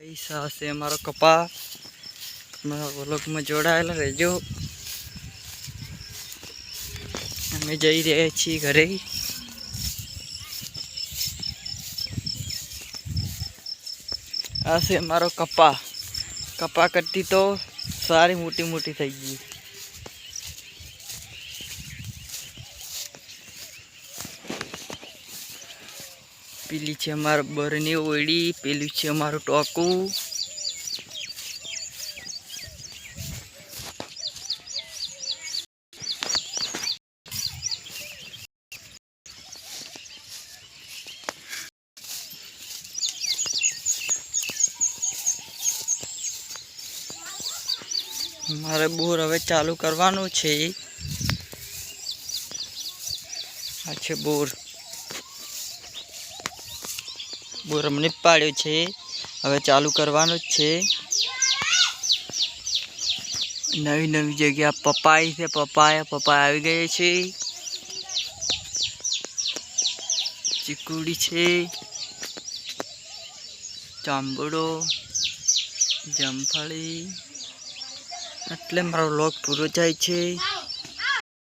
પૈસા હશે અમારો કપા. મારા વ્લોગમાં જોડાયેલા રહેજો. અમે જઈ રહ્યા છીએ ઘરે. આ છે મારો કપા. કપા કરતી તો સારી મોટી મોટી થઈ ગઈ. પેલી છે અમારો બરની ઓળી પેલું છે અમારું ટોકું. મારે બોર હવે ચાલુ કરવાનું છે. આ છે બોર. બોર અમને પાડ્યો છે. હવે ચાલુ કરવાનું જ છે. નવી નવી જગ્યા પપાઈ છે પપાયા પપ્પા આવી ગયા છે. ચીકુડી છે. ચાંબડો, જમફળી. એટલે મારો લોક પૂરો થાય છે.